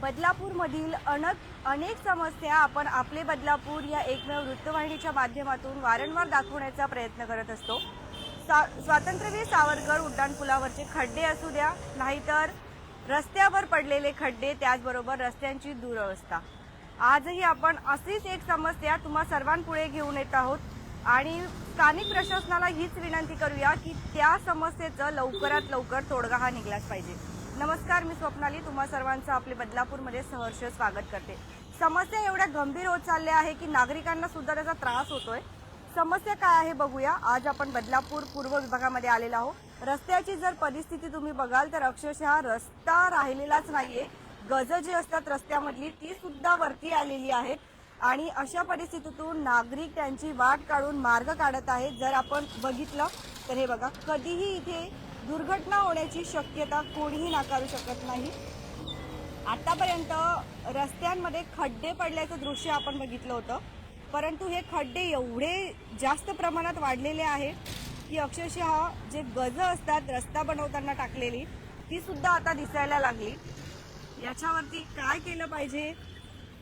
बदलापूरमधील अनेक अनेक समस्या आपण आपले बदलापूर या एकमेव वृत्तवाहिनीच्या माध्यमातून वारंवार दाखवण्याचा प्रयत्न करत असतो. सा स्वातंत्र्यवीर सावरकर उड्डाणपुलावरचे खड्डे असू द्या नाहीतर रस्त्यावर पडलेले खड्डे त्याचबरोबर रस्त्यांची दुरवस्था. आजही आपण अशीच एक समस्या तुम्हा सर्वांपुढे घेऊन येत आहोत आणि स्थानिक प्रशासनाला हीच विनंती करूया की त्या समस्येचं लवकरात लवकर तोडगा हा निघलाच पाहिजे. नमस्कार मी स्वप्नाली. तुम्हा सर्वांचं आपले बदलापूरमध्ये सहर्ष स्वागत करते. समस्या एवढ्या गंभीर होत चालल्या आहे की नागरिकांना सुद्धा त्याचा त्रास होतोय. समस्या काय आहे बघूया. आज आपण बदलापूर पूर्व विभागामध्ये आलेलो आहोत. रस्त्याची जर परिस्थिती तुम्ही बघाल तर अक्षरशः रस्ता राहिलेलाच नाहीये. गज जी असतात रस्त्यामधली ती सुद्धा वरती आलेली आहेत. आणि अशा परिस्थितीतून नागरिक त्यांची वाट काढून मार्ग काढत आहेत. जर आपण बघितलं तर हे बघा कधीही इथे दुर्घटना होण्याची शक्यता कोणीही नाकारू शकत नाही. आतापर्यंत रस्त्यांमध्ये खड्डे पडल्याचं दृश्य आपण बघितलं होतं. परंतु हे खड्डे एवढे जास्त प्रमाणात वाढलेले आहेत की अक्षरशः जे गज असतात रस्ता बनवताना टाकलेली ती सुद्धा आता दिसायला लागली. याच्यावरती काय केलं पाहिजे?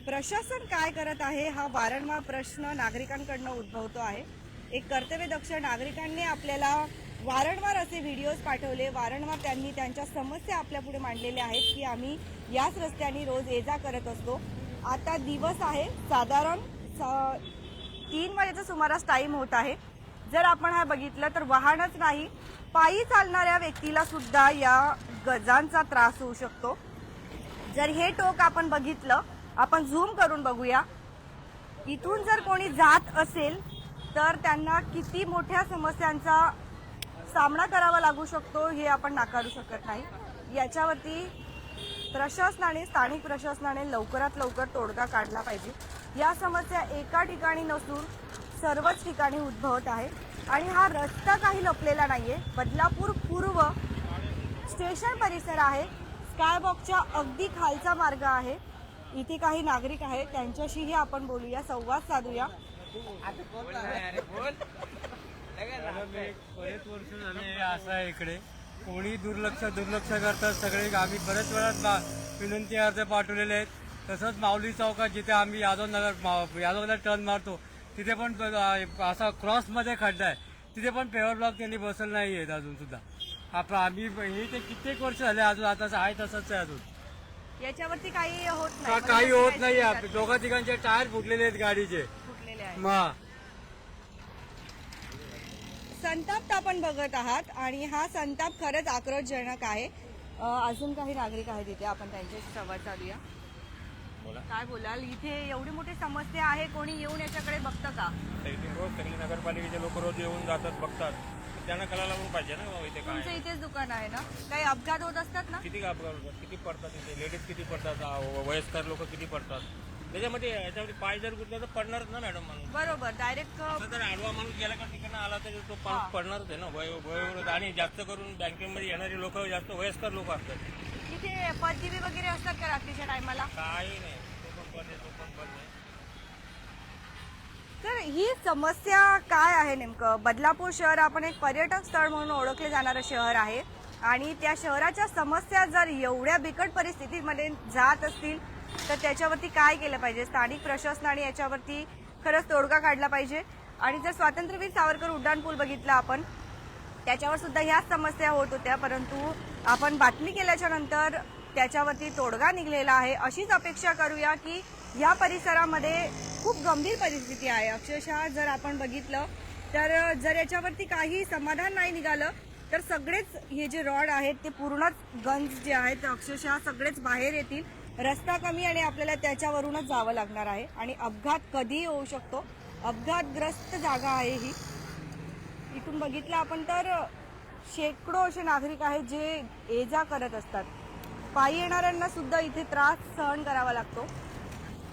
प्रशासन काय करत आहे? हा वारंवार प्रश्न नागरिकांकडनं उद्भवतो आहे. एक कर्तव्यदक्ष नागरिकांनी आपल्याला वारंवार असे व्हिडिओज पाठवले. वारंवार त्यांनी त्यांच्या समस्या आपल्यापुढे मांडलेल्या आहेत की आम्ही याच रस्त्याने रोज ये जा करत असतो. आता दिवस आहे. साधारण स- तीन वाजेचा सुमारास टाईम होत आहे. जर आपण हा बघितलं तर वाहनच नाही. पायी चालणाऱ्या व्यक्तीला सुद्धा या गजांचा त्रास होऊ शकतो. जर हे टोक आपण बघितलं आपण झूम करून बघूया. इथून जर कोणी जात असेल तर त्यांना किती मोठ्या समस्यांचा सामना करावा लागू शकतो हे आपण नाकारू शकत नाही. याच्यावरती प्रशासनाने स्थानिक प्रशासनाने लवकरात लवकर तोडगा काढला पाहिजे. या समस्या एका ठिकाणी नसून सर्वच ठिकाणी उद्भवत आहे. आणि हा रस्ता काही लपलेला नाही आहे बदलापूर पूर्व स्टेशन परिसर आहे. स्कायबॉकच्या अगदी खालचा मार्ग आहे. इथे काही नागरिक आहेत. त्यांच्याशीही आपण बोलूया संवाद साधूया. बरेच वर्ष झाले असं आहे इकडे. कोणी दुर्लक्ष दुर्लक्ष करतात सगळे. आम्ही बरेच वेळात विनंती अर्ज पाठवलेले आहेत. तसंच माऊली चौकात जिथे आम्ही यादवनगर यादवनगर टर्न मारतो. तिथे पण असा क्रॉसमध्ये खड्डा आहे. तिथे पण पेवर ब्लॉक त्यांनी बसवलं नाही आहेत अजून सुद्धा. आपण आम्ही हे ते कित्येक वर्ष झाले अजून आता आहे तसंच आहे अजून. याच्यावरती काही होत नाही. काही होत नाही म्हणजे. दोघा तिघांचे टायर फुटलेले आहेत गाडीचे. फुटलेले मग संताप आपण बघत आहात आणि हा संताप खरंच आक्रोशजनक आहे. अजून काही नागरिक आहेत इथे आपण त्यांच्याशी संवाद साधूया. काय बोलाल? इथे एवढी मोठी समस्या आहे कोणी येऊन याच्याकडे बघतं का? रोज सगळे नगरपालिकेचे लोक रोज येऊन जातात बघतात. त्यांना कळायला पण पाहिजे ना बाबा इथे तुमचं काय इथेच दुकान आहे ना? काही अपघात होत असतात ना? किती अपघात होतात? किती पडतात इथे? लेडीज किती पडतात? वयस्कर लोक किती पडतात? त्याच्यामध्ये याच्यामध्ये पाय जर गुतला तर पडणारच ना मॅडम माणूस बरोबर डायरेक्ट असं जर आडवा माणूस गेला का तिकडनं आला तर तो माणूस पडणारच आहे ना. वय वयोवृद्ध आणि जास्त करून बँकेमध्ये येणारे लोक जास्त वयस्कर लोक असतात. इथे पददिवी वगैरे असतात का रात्रीच्या टायमाला? काही नाही. तो पण बंद आहे तो पण बंद आहे. तर ही समस्या काय आहे नेमकं? बदलापूर शहर आपण एक पर्यटक स्थळ म्हणून ओळखले जाणारं शहर आहे. आणि त्या शहराच्या समस्या जर एवढ्या बिकट परिस्थितीमध्ये जात असतील तर त्याच्यावरती काय केलं पाहिजे? स्थानिक प्रशासनाने याच्यावरती खरंच तोडगा काढला पाहिजे. आणि जर स्वातंत्र्यवीर सावरकर उड्डाणपूल बघितला आपण त्याच्यावर सुद्धा ह्याच समस्या होत होत्या. परंतु आपण बातमी केल्याच्यानंतर त्याच्यावरती तोडगा निघलेला आहे. अशीच अपेक्षा करूया की या परिसरामध्ये खूप गंभीर परिस्थिती आहे. अक्षरशः जर आपण बघितलं तर जर याच्यावरती काही समाधान नाही निघालं तर सगळेच हे जे रॉड आहेत ते पूर्णच गंज जे आहेत ते अक्षरशः सगळेच बाहेर येतील. रस्ता कमी आणि आपल्याला त्याच्यावरूनच जावं लागणार आहे. आणि अपघात कधीही होऊ शकतो. अपघातग्रस्त जागा आहे ही. इथून बघितलं आपण तर शेकडो असे नागरिक आहेत जे ये जा करत असतात. पायी येणाऱ्यांना सुद्धा इथे त्रास सहन करावा लागतो.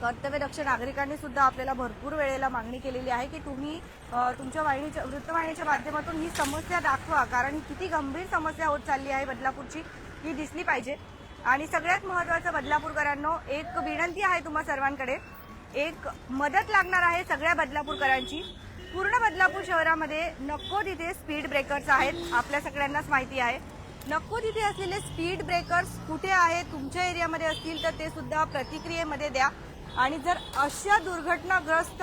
कर्तव्यदक्ष नागरिकांनी सुद्धा आपल्याला भरपूर वेळेला मागणी केलेली आहे की तुम्ही तुमच्या वाहिनीच्या वृत्तवाहिनीच्या माध्यमातून ही समस्या दाखवा. कारण ही किती गंभीर समस्या होत चालली आहे बदलापूरची ही दिसली पाहिजे. आणि सगळ्यात महत्त्वाचं बदलापूरकरांनो एक विनंती आहे तुम्हा सर्वांकडे. एक मदत लागणार आहे सगळ्या बदलापूरकरांची. पूर्ण बदलापूर शहरामध्ये नको तिथे स्पीड ब्रेकर्स आहेत आपल्या सगळ्यांनाच माहिती आहे. नको तिथे असलेले स्पीड ब्रेकर्स कुठे आहेत तुमच्या एरियामध्ये असतील तर ते सुद्धा प्रतिक्रियेमध्ये द्या. आणि जर अशा दुर्घटनाग्रस्त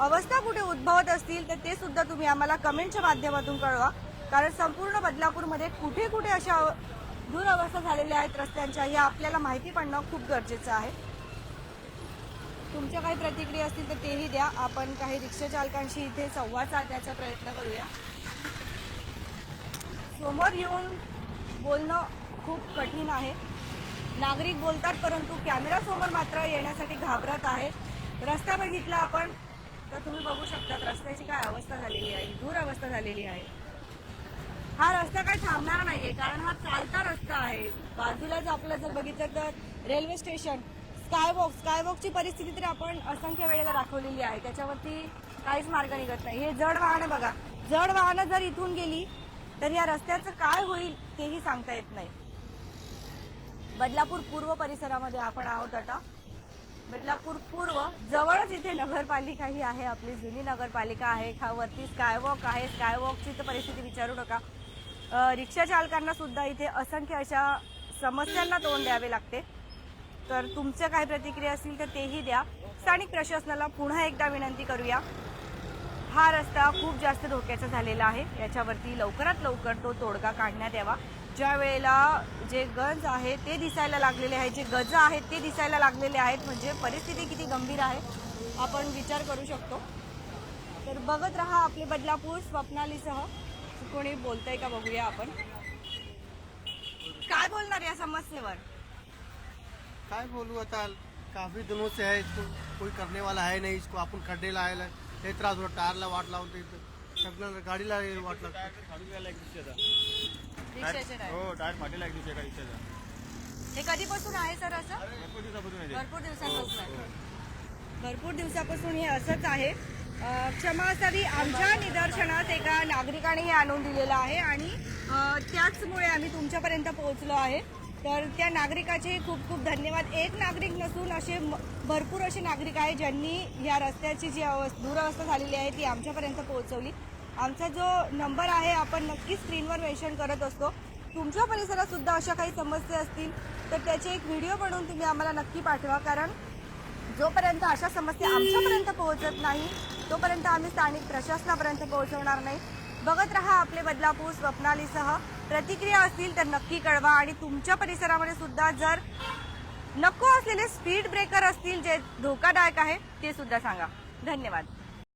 अवस्था कुठे उद्भवत असतील तर ते सुद्धा तुम्ही आम्हाला कमेंटच्या माध्यमातून कळवा. कारण संपूर्ण बदलापूरमध्ये कुठे कुठे अशा दुरावस्था झालेल्या आहेत रस्त्यांच्या हे आपल्याला माहिती पडणं खूप गरजेचं आहे. तुमच्या काही प्रतिक्रिया असतील तर तेही द्या. आपण काही रिक्षाचालकांशी इथे संवाद साधण्याचा प्रयत्न करूया. समोर येऊन बोलणं खूप कठीण आहे. नागरिक बोलतात परंतु कॅमेरा समोर मात्र येण्यासाठी घाबरत आहेत रस्ता बघितला आपण तर तुम्ही बघू शकता रस्त्याची काय अवस्था झालेली आहे दूर अवस्था झालेली आहे. हा रस्ता काही थांबणार नाहीये कारण हा चालता रस्ता आहे. बाजूलाच आपलं जर बघितलं तर रेल्वे स्टेशन स्कायवॉक स्कायवॉकची परिस्थिती तरी आपण असंख्य वेळेला दाखवलेली आहे. त्याच्यावरती काहीच मार्ग निघत नाही. हे जड वाहनं बघा. जड वाहनं जर इथून गेली तर या रस्त्याचं काय होईल तेही सांगता येत नाही. बदलापूर पूर्व परिसरामध्ये आपण आहोत आता. बदलापूर पूर्व जवळच इथे नगरपालिका ही आहे आपली जुनी नगरपालिका आहे. खावरती स्कायवॉक आहे. स्कायवॉकची तर परिस्थिती विचारू नका. रिक्षा चालकांना सुद्धा इथे असंख्य अशा समस्यांना तोंड द्यावे लागते. तर तुमच्या काय प्रतिक्रिया असतील तर तेही द्या. स्थानिक प्रशासनाला पुन्हा एकदा विनंती करूया. हा रस्ता खूप जास्त धोक्याचा झालेला आहे. याच्यावरती लवकरात लवकर तो तोडगा काढण्यात यावा. ज्या वेळेला जे गंज आहे ते दिसायला लागलेले आहेत जे गज आहेत ते दिसायला लागलेले आहेत. म्हणजे परिस्थिती किती गंभीर आहे आपण विचार करू शकतो. तर बघत राहा आपले बदलापूर स्वप्नालीसह. कोणी बोलतंय का बघूया आपण. काय बोलणार या समस्येवर? काय बोलू आता? काफी दिनों से है इसको कोई करने वाला है नहीं इसको आपण खड्डे लायला हे त्रास होतो टायरला वाट लावते इथं सगळं गाडीला वाट लागते. हो टायर फाटेला एक दिवशी एका रिक्षाचा हे कधीपासून आहे सर असं? भरपूर दिवसापासून आहे ते. भरपूर दिवसांपासून आहे. भरपूर दिवसापासून हे असंच आहे. क्षमासावी क्षमा असावी आमच्या निदर्शनास एका नागरिकाने हे आणून दिलेलं आहे आणि त्याचमुळे आम्ही तुमच्यापर्यंत पोहोचलो आहे. तर त्या नागरिकाचे खूप खूप धन्यवाद. एक नागरिक नसून असे म- भरपूर असे नागरिक आहे ज्यांनी या रस्त्याची जी अवस्था दुरावस्था झालेली आहे ती आमच्यापर्यंत पोहोचवली. आमचा जो नंबर आहे आपण नक्की स्क्रीनवर मेन्शन करत असतो. तुमच्या परिसरात सुद्धा अशा काही समस्या असतील तर त्याचे एक व्हिडिओ बनवून तुम्ही आम्हाला नक्की पाठवा. कारण जोपर्यंत अशा समस्या आमच्यापर्यंत पोहोचत नाही तोपर्यंत आम्ही स्थानिक प्रशासनापर्यंत पोहोचवणार नाही. बघत रहा आपले बदलापूर स्वप्नालीसह. प्रतिक्रिया असतील तर नक्की कळवा आणि तुमच्या परिसरामध्ये सुद्धा जर नको असलेले स्पीड ब्रेकर असतील जे धोकादायक आहे ते सुद्धा सांगा. धन्यवाद.